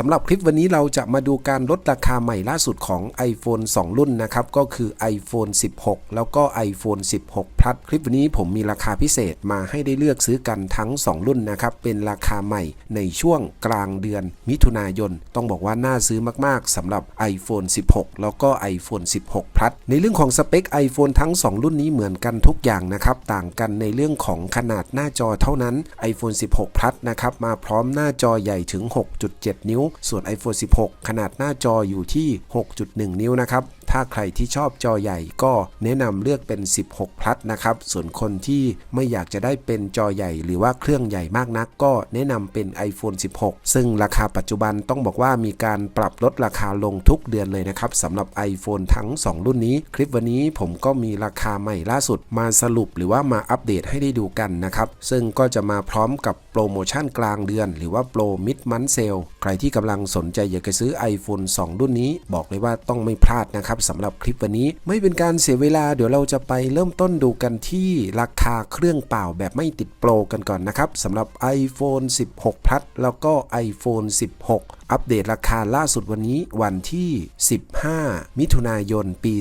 สำหรับคลิปวันนี้เราจะมาดูการลดราคาใหม่ล่าสุดของ iPhone 2 รุ่นนะครับ ก็คือ iPhone 16 แล้วก็ iPhone 16 Plus คลิปวันนี้ผมมีราคาพิเศษมาให้ได้เลือกซื้อกันทั้ง 2 รุ่นนะครับ เป็นราคาใหม่ในช่วงกลางเดือนมิถุนายน ต้องบอกว่าน่าซื้อมากๆสำหรับ iPhone 16 แล้วก็ iPhone 16 Plus ในเรื่องของสเปค iPhone ทั้ง 2 รุ่นนี้เหมือนกันทุกอย่างนะครับ ต่างกันในเรื่องของขนาดหน้าจอเท่านั้น iPhone 16 Plus นะครับมาพร้อมหน้าจอใหญ่ถึง 6.7 นิ้วส่วน iPhone 16 ขนาดหน้าจออยู่ที่ 6.1 นิ้วนะครับ ถ้าใครที่ชอบจอใหญ่ก็แนะนำเลือกเป็น 16 plus นะครับ ส่วนคนที่ไม่อยากจะได้เป็นจอใหญ่ หรือว่าเครื่องใหญ่มากนัก ก็แนะนำเป็น iPhone 16 ซึ่งราคาปัจจุบันต้องบอกว่ามีการปรับลดราคาลงทุกเดือนเลยนะครับสำหรับ iPhone ทั้ง 2 รุ่นนี้ คลิปวันนี้ผมก็มีราคาใหม่ล่าสุดมาสรุปหรือว่ามาอัปเดตให้ได้ดูกันนะครับ ซึ่งก็จะมาพร้อมกับโปรโมชั่นกลางเดือน หรือว่าโปรมิดมันเซลใครที่กำลังสนใจอยากจะซื้อ iPhone 2 รุ่นนี้ บอกเลยว่าต้องไม่พลาดนะครับสำหรับคลิปวันนี้ไม่เป็นการเสียเวลาเดี๋ยวเราจะไปเริ่มต้นดูกันที่ราคาเครื่องเปล่าแบบไม่ติดโปรกันก่อนนะครับสำหรับ iPhone 16 Plus แล้วก็ iPhone 16 อัปเดตราคาล่าสุดวันนี้วันที่ 15 มิถุนายน ปี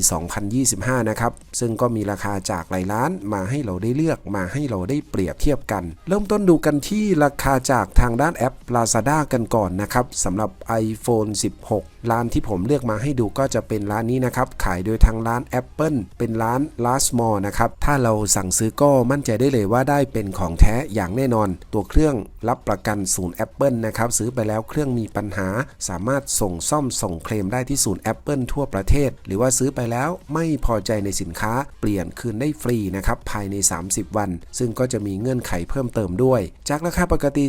2025 นะครับ ซึ่งก็มีราคาจากหลายร้านมาให้เราได้เลือกมาให้เราได้เปรียบเทียบกัน เริ่มต้นดูกันที่ราคาจากทางด้านแอป Lazada กันก่อนนะครับสำหรับ iPhone 16 ร้านที่ผมเลือกมาให้ดูก็จะเป็นร้านนี้นะครับ ขายโดยทางร้าน Apple เป็นร้าน Last Mall นะครับ ถ้าเราสั่งซื้อก็มั่นใจได้เลยว่าได้เป็นของแท้อย่างแน่นอน ตัวเครื่องรับประกันศูนย์ Apple นะครับซื้อไปแล้วเครื่องมีปัญหา สามารถส่งซ่อมส่งเคลมได้ที่ศูนย์ Apple ทั่วประเทศ หรือว่าซื้อไปแล้วไม่พอใจในสินค้า เปลี่ยนคืนได้ฟรีนะครับภายใน 30 วัน ซึ่งก็จะมีเงื่อนไขเพิ่มเติมด้วย จากราคาปกติ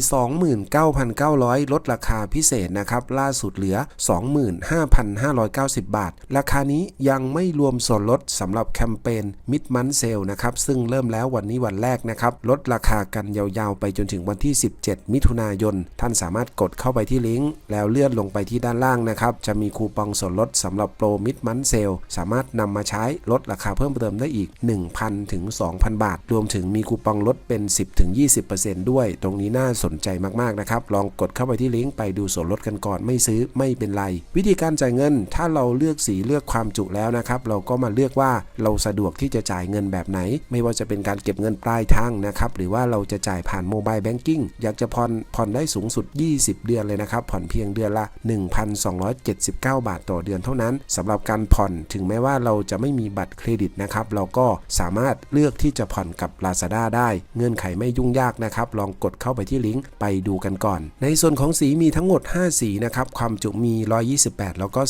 29,900 ลดราคาพิเศษนะครับล่าสุดเหลือ 25,590 บาท ราคานี้ยังไม่รวมส่วนลดสำหรับแคมเปญมิดมันเซลนะครับซึ่งเริ่มแล้ววันนี้วันแรกนะครับลดราคากันยาวๆ ไปจนถึงวันที่ 17มิถุนายน ท่านสามารถกดเข้าไปที่ลิงก์แล้วเลื่อนลงไปที่ด้านล่างนะครับ จะมีคูปองส่วนลดสำหรับโปรมิดมันเซลสามารถนำมาใช้ลดราคาเพิ่มเติมได้อีก 1,000 ถึง 2,000 บาท รวมถึงมีคูปองลดเป็น 10 ถึง 20%ด้วย ตรงนี้น่าสนใจมากๆนะครับ ลองกดเข้าไปที่ลิงก์ไปดูส่วนลดกันก่อนไม่ซื้อไม่เป็นไร วิธีการจ่ายเงิน ถ้าเราเลือกสีเลือกความจุแล้วนะครับเราก็มาเลือกว่าเราสะดวกที่จะจ่ายเงินแบบไหน ไม่ว่าจะเป็นการเก็บเงินปลายทางนะครับหรือว่าเราจะจ่ายผ่านโมบายแบงกิ้งอยากจะผ่อนผ่อนได้สูงสุด 20 เดือนเลยนะครับ ผ่อนเพียงเดือนละ 1,279 บาทต่อเดือนเท่านั้นสำหรับการผ่อนถึงแม้ว่าเราจะไม่มีบัตรเครดิตนะครับ เราก็สามารถเลือกที่จะผ่อนกับ Lazada ได้ เงื่อนไขไม่ยุ่งยากนะครับ ลองกดเข้าไปที่ลิงก์ไปดูกันก่อน ในส่วนของสีมีทั้งหมด 5 สีนะครับ ความจุมี 128 แล้วก็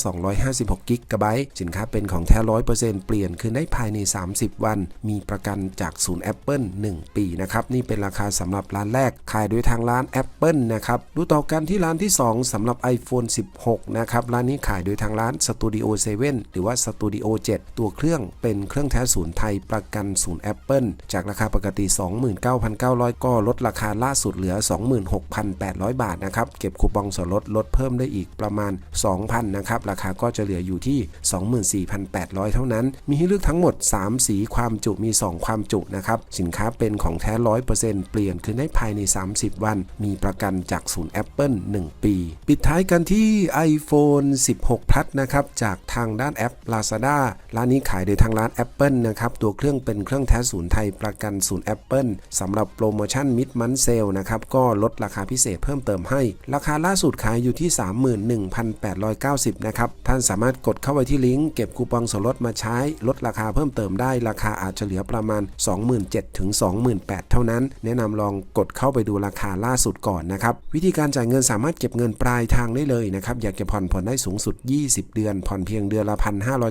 256 กิกะไบต์ สินค้าเป็นของแท้ 100%เปลี่ยนคืนได้ภายใน 30 วัน มีประกันจากศูนย์ Apple 1 ปีนะครับ นี่เป็นราคาสำหรับร้านแรก ขายโดยทางร้าน Apple นะครับดูต่อกันที่ร้านที่ 2สำหรับ iPhone 16 นะครับ ร้านนี้ขายโดยทางร้าน Studio 7 หรือว่า Studio 7 ตัวเครื่องเป็นเครื่องแท้ศูนย์ไทยประกันศูนย์ Apple จากราคาปกติ 29,900 ก็ลดราคาล่าสุดเหลือ 26,800 บาทนะครับ เก็บคูปองส่วนลดลดเพิ่มได้อีกประมาณ 2,000 นะครับ ราคาก็จะเหลืออยู่ที่ 24,800 เท่านั้น มีให้เลือกทั้งหมด 3 สีความจุมี 2 ความจุนะครับ สินค้าเป็นของแท้ 100%เปลี่ยนคืนได้ภายใน 30วัน มีประกันจากศูนย์ Apple 1 ปี ปิดท้ายกันที่ iPhone 16 Plus นะครับ จากทางด้านแอป Lazada ร้านนี้ขายโดยทางร้าน Apple นะครับ ตัวเครื่องเป็นเครื่องแท้ศูนย์ไทยประกันศูนย์ Apple สำหรับโปรโมชั่นมิดมันเซลนะครับ ก็ลดราคาพิเศษเพิ่มเติมให้ ราคาล่าสุดขายอยู่ที่ 31,890 นะครับ ท่านสามารถกดเข้าไปที่ลิงก์เก็บคูปองส่วนลดมาใช้ ลดราคาเพิ่มเติมได้ ราคาอาจจะเหลือประมาณ 27,000ถึง28,000 เท่านั้น แนะนำลองกดเข้าไปดูราคาล่าสุดก่อนนะครับ วิธีการจ่ายเงินสามารถเก็บเงินปลายทางได้เลยนะครับ อยากจะผ่อนผ่อนได้สูงสุด 20 เดือน ผ่อนเพียงเดือนละ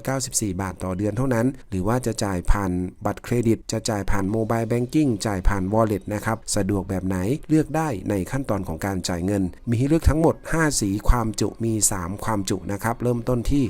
1,594 บาทต่อเดือนเท่านั้น หรือว่าจะจ่ายผ่านบัตรเครดิต จะจ่ายผ่านโมบายแบงกิ้งจ่ายผ่าน Wallet นะครับ สะดวกแบบไหนเลือกได้ในขั้นตอนของการจ่ายเงิน มีให้เลือกทั้งหมด 5 สีความจุมี3ควความจุนะครับ เริ่มต้นที่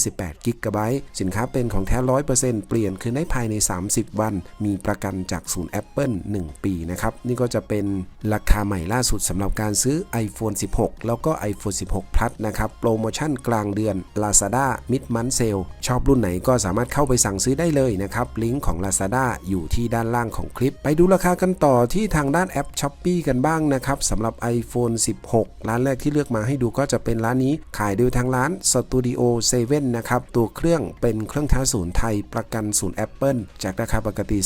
128กิกะไบต์สินค้าเป็นของแท้ 100%เปลี่ยนคืนได้ภายใน 30 วัน มีประกันจากศูนย์ Apple 1 ปีนะครับ นี่ก็จะเป็นราคาใหม่ล่าสุดสำหรับการซื้อ iPhone 16 แล้วก็ iPhone 16 Plus นะครับ โปรโมชั่นกลางเดือน Lazada Mid Month Sale ชอบรุ่นไหนก็สามารถเข้าไปสั่งซื้อได้เลยนะครับ ลิงก์ของ Lazada อยู่ที่ด้านล่างของคลิป ไปดูราคากันต่อที่ทางด้านแอป s h อ p e e กันบ้างนะครับสำหรับ iPhone 16 ร้านแรกที่เลือกมาให้ดูก็จะเป็นร้านนี้ขายโดยทางร้าน Studio 7นะครับ ตัวเครื่องเป็นเครื่องท้าศูนย์ไทยประกันศูนย์ Apple จากราคาปกติ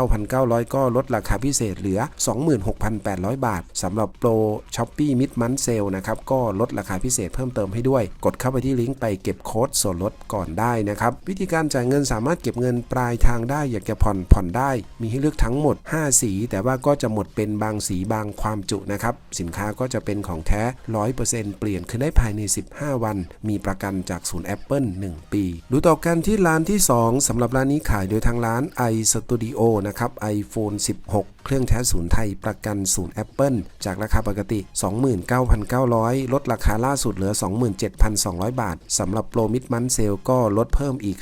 29,900 ก็ลดราคาพิเศษเหลือ6,800 บาทสำหรับโปร s h o p e e Mid Month Sale นะครับก็ลดราคาพิเศษเพิ่มเติมให้ด้วย กดเข้าไปที่ลิงก์ไปเก็บโค้ดส่วนลดก่อนได้นะครับวิธีการจ่ายเงินสามารถเก็บเงินปลายทางได้ อยากจะผ่อนผ่อนได้ มีให้เลือกทั้งหมด 5 สี แต่ว่าก็จะหมดเป็นบางสีบางความจุนะครับสินค้าก็จะเป็นของแท้ 100%เปลี่ยนขึ้นได้ภายใน 15 วัน มีประกันจากศูนย์ Apple 1 ปี ดูต่อกันที่ร้านที่ 2สำหรับร้านนี้ขายโดยทางร้าน iStudio นะครับ iPhone 16 เครื่องแท้ศูนย์ไทยประกักันศูนย์ Apple จากราคาปกติ 29,900 ลดราคาล่าสุดเหลือ 27,200 บาทสำหรับโปรมิดมันเซลก็ลดเพิ่มอีก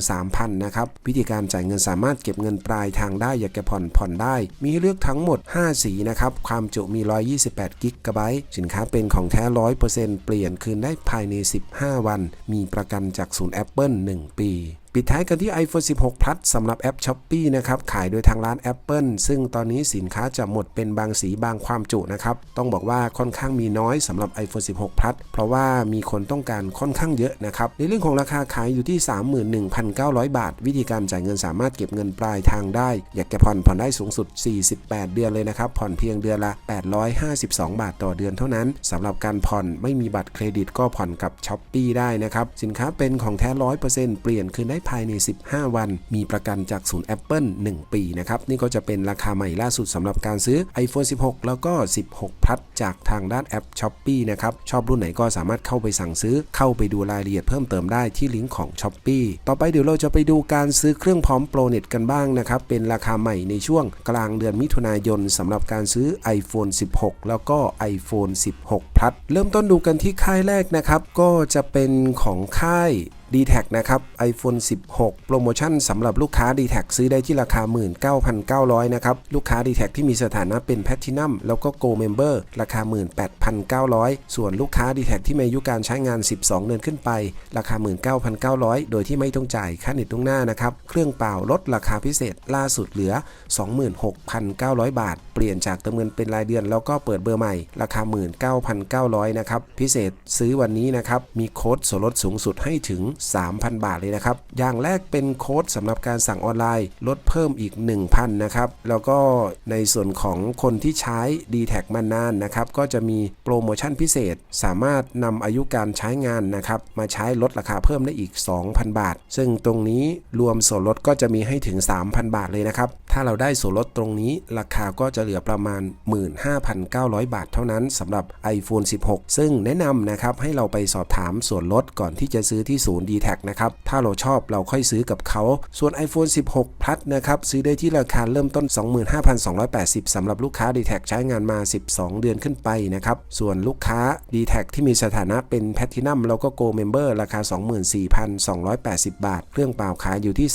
2-3,000 นะครับ วิธีการจ่ายเงินสามารถเก็บเงินปลายทางได้อยากจะผ่อนผ่อนได้ มีให้เลือกทั้งหมด 5 สีนะครับ ความจุมี 128 กิกะไบต์สินค้าเป็นของแท้ 100%เปลี่ยนคืนได้ภายใน 15 วัน มีประกันจากศูนย์ Apple 1 ปีปิดท้ายกันที่ iPhone 16 Plus สำหรับแอป Shopee นะครับ ขายโดยทางร้าน Apple ซึ่งตอนนี้สินค้าจะหมดเป็นบางสีบางความจุนะครับ ต้องบอกว่าค่อนข้างมีน้อยสำหรับ iPhone 16 Plus เพราะว่ามีคนต้องการค่อนข้างเยอะนะครับ ในเรื่องของราคาขายอยู่ที่ 31,900 บาท วิธีการจ่ายเงินสามารถเก็บเงินปลายทางได้ อยากจะผ่อนผ่อนได้สูงสุด 48 เดือนเลยนะครับ ผ่อนเพียงเดือนละ 852 บาทต่อเดือนเท่านั้นสำหรับการผ่อนไม่มีบัตรเครดิตก็ผ่อนกับ Shopee ได้นะครับสินค้าเป็นของแท้100%เปลี่ยนคืนได้ภายใน 15 วัน มีประกันจากศูนย์ Apple 1 ปีนะครับนี่ก็จะเป็นราคาใหม่ล่าสุดสำหรับการซื้อ iPhone 16 แล้วก็ 16 Plus จากทางด้านแอป Shopee นะครับชอบรุ่นไหนก็สามารถเข้าไปสั่งซื้อ เข้าไปดูรายละเอียดเพิ่มเติมได้ที่ลิงก์ของ Shopee ต่อไปเดี๋ยวเราจะไปดูการซื้อเครื่องพร้อมโปรเน็ตกันบ้างนะครับเป็นราคาใหม่ในช่วงกลางเดือนมิถุนายนสำหรับการซื้อ iPhone 16 แล้วก็ iPhone 16 Plus เริ่มต้นดูกันที่ค่ายแรกนะครับก็จะเป็นของค่าย d t แทนะครับ iPhone 16 โปรโมชั่นสำหรับลูกค้า d t แทซื้อได้ที่ราคา 19,900 นะครับ ลูกค้า d t แทที่มีสถานะเป็น Platinum แล้วก็ Gold Member ราคา 18,900 ส่วนลูกค้า d t แทที่มีอายุการใช้งาน 12 เดือนขึ้นไป ราคา 19,900 โดยที่ไม่ต้องจ่ายค่าเน็ตตรงหน้านะครับ เครื่องเปล่าลดราคาพิเศษล่าสุดเหลือ 26,900 บาท เปลี่ยนจากเติมเงินเป็นรายเดือนแล้วก็เปิดเบอร์ใหม่ ราคา 19,900 นะครับ พิเศษซื้อวันนี้นะครับ มีโค้ดส่วนลดสูงสุดให้ถึง3,000 บาทเลยนะครับ อย่างแรกเป็นโค้ดสำหรับการสั่งออนไลน์ ลดเพิ่มอีก 1,000 นะครับ แล้วก็ในส่วนของคนที่ใช้ d t แทมานานนะครับ ก็จะมีโปรโมชั่นพิเศษ สามารถนำอายุการใช้งานนะครับ มาใช้ลดราคาเพิ่มได้อีก 2,000 บาท ซึ่งตรงนี้รวมส่วนลดก็จะมีให้ถึง 3,000 บาทเลยนะครับ ถ้าเราได้ส่วนลดตรงนี้ ราคาก็จะเหลือประมาณ 15,900 บาทเท่านั้นสำหรับ iPhone 16 ซึ่งแนะนำนะครับให้เราไปสอบถามส่วนลดก่อนที่จะซื้อที่ศูนย์ d t แทนะครับ ถ้าเราชอบเราค่อยซื้อกับเขา ส่วน iPhone 16 Plus นะครับ ซื้อได้ที่ราคาเริ่มต้น 25,280สำหรับลูกค้า d t แทใช้งานมา 12 เดือนขึ้นไปนะครับ ส่วนลูกค้า d t แทที่มีสถานะเป็น Platinum แล้วก็ Gold Member ราคา 24,280 บาท เครื่องเปล่าขายอยู่ที่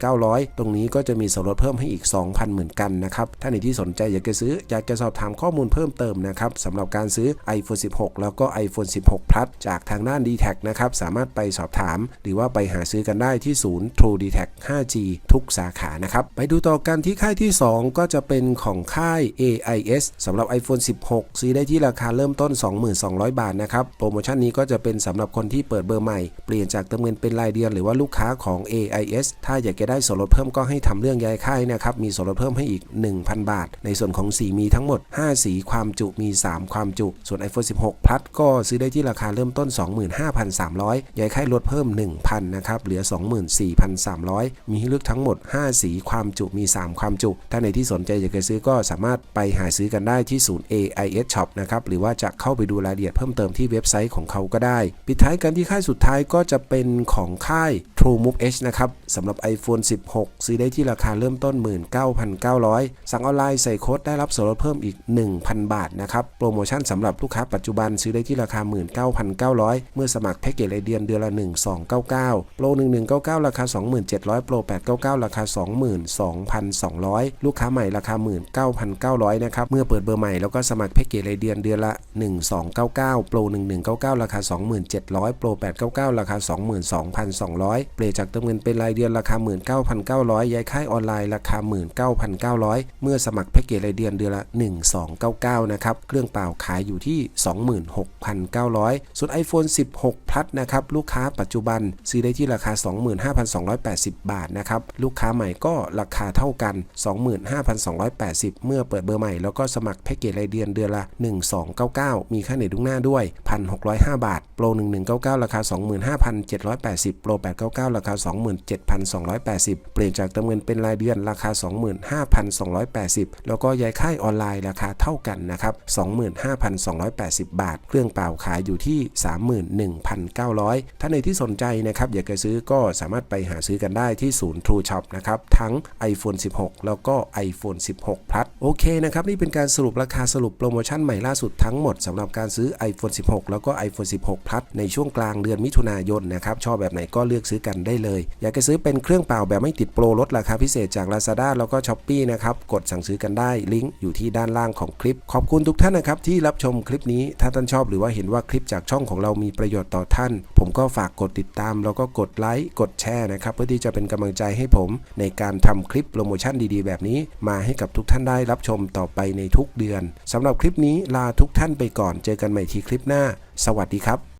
31,900 ตรงนี้ก็จะมีส่วนลดเพิ่มให้อีก 2,000 เหมือนกันนะครับ ถ้าในที่สนใจอยากจะซื้ออยากจะสอบถามข้อมูลเพิ่มเติมนะครับสำหรับการซื้อ iPhone 16 แล้วก็ iPhone 16 Plus จากทางด้าน d t แทนะครับสามารถไปสอบถาม หรือว่าไปหาซื้อกันได้ที่ศูนย์ True d e t a c 5G ทุกสาขานะครับไปดูต่อกันที่ค่ายที่ 2 ก็จะเป็นของค่าย AIS สำหรับ iPhone 16 ซื้อได้ที่ราคาเริ่มต้น 22,000 บาทนะครับโปรโมชั่นนี้ก็จะเป็นสำหรับคนที่เปิดเบอร์ใหม่ เปลี่ยนจากเติมเงินเป็นรายเดือนหรือว่าลูกค้าของ AIS ถ้าอยากจะได้ส่วนลดเพิ่มก็ให้ทำเรื่องย้ายค่ายนะครับมีส่วนลดเพิ่มให้อีก 1,000 บาท ในส่วนของสีมีทั้งหมด 5 สีความจุมี 3 ความจุ ส่วน iPhone 16 Plus ก็ซื้อได้ที่ราคาเริ่มต้น 25,300 ย้ายค่ายลดเพิ่ม 1,000นะครับ เหลือ 24,300 มีให้เลือกทั้งหมด 5 สีความจุมี 3 ความจุ ถ้าในที่สนใจอยากจะซื้อก็สามารถไปหาซื้อกันได้ที่ศูนย์ AIS Shop นะครับ หรือว่าจะเข้าไปดูรายละเอียดเพิ่มเติมที่เว็บไซต์ของเขาก็ได้ ปิดท้ายกันที่ค่ายสุดท้ายก็จะเป็นของค่าย True Move H นะครับสำหรับ iPhone 16 ซื้อได้ที่ราคาเริ่มต้น 19,900 สั่งออนไลน์ใส่โค้ดได้รับส่วนลดเพิ่มอีก 1,000 บาทนะครับโปรโมชั่นสำหรับลูกค้าปัจจุบันซื้อได้ที่ราคา 19,900 เมื่อสมัครแพ็กเกจรายเดือนเดือนละ1299 โปร 1199 ราคา 2700 โปร 899 ราคา 22,200 ลูกค้าใหม่ราคา 19,900 นะครับ เมื่อเปิดเบอร์ใหม่แล้วก็สมัครแพ็กเกจรายเดือนเดือนละ 1299 โปร 1199 ราคา 2700 โปร 899 ราคา 22,200 เปลี่ยนจากเติมเงินเป็นรายเดือนราคา 19,900 ย้ายค่ายออนไลน์ราคา 19,900 เมื่อสมัครแพ็กเกจรายเดือนเดือนละ 1299 นะครับ เครื่องเปล่าขายอยู่ที่ 26,900 ส่วน iPhone 16 Plus นะครับ ลูกค้าปัจจุบันซื้อได้ที่ราคา 25,280 บาทนะครับ ลูกค้าใหม่ก็ราคาเท่ากัน 25,280 เมื่อเปิดเบอร์ใหม่แล้วก็สมัครแพ็กเกจรายเดือนเดือนละ 1299 มีค่าเน็ตล่วงหน้าด้วย 1,605 บาท โปร 1199 ราคา 25,780 โปร 899 ราคา 27,280 เปลี่ยนจากเติมเงินเป็นรายเดือนราคา 25,280 แล้วก็ย้ายค่ายออนไลน์ราคาเท่ากันนะครับ 25,280 บาท เครื่องเป่าขายอยู่ที่ 31,900 ถ้าในที่สนใจนะครับอยากจะซื้อก็สามารถไปหาซื้อกันได้ที่ศูนย์ True Shop นะครับทั้ง iPhone 16 แล้วก็ iPhone 16 Plus โอเคนะครับนี่เป็นการสรุปราคาสรุปโปรโมชั่นใหม่ล่าสุดทั้งหมดสำหรับการซื้อ iPhone 16 แล้วก็ iPhone 16 Plus ในช่วงกลางเดือนมิถุนายนนะครับชอบแบบไหนก็เลือกซื้อกันได้เลย อยากจะซื้อเป็นเครื่องเปล่าแบบไม่ติดโปรลดราคาพิเศษจาก Lazada แล้วก็ Shopee นะครับกดสั่งซื้อกันได้ลิงก์อยู่ที่ด้านล่างของคลิป ขอบคุณทุกท่านนะครับที่รับชมคลิปนี้ถ้าท่านชอบหรือว่าเห็นว่าคลิปจากช่องของเรามีประโยชน์ต่อท่าน ผมก็ฝากกดติดตามแล้วก็กดไลค์กดแชร์นะครับเพื่อที่จะเป็นกำลังใจให้ผม ในการทำคลิปโปรโมชั่นดีๆ แบบนี้ มาให้กับทุกท่านได้รับชมต่อไปในทุกเดือนสำหรับคลิปนี้ลาทุกท่านไปก่อนเจอกันใหม่ที่คลิปหน้า สวัสดีครับ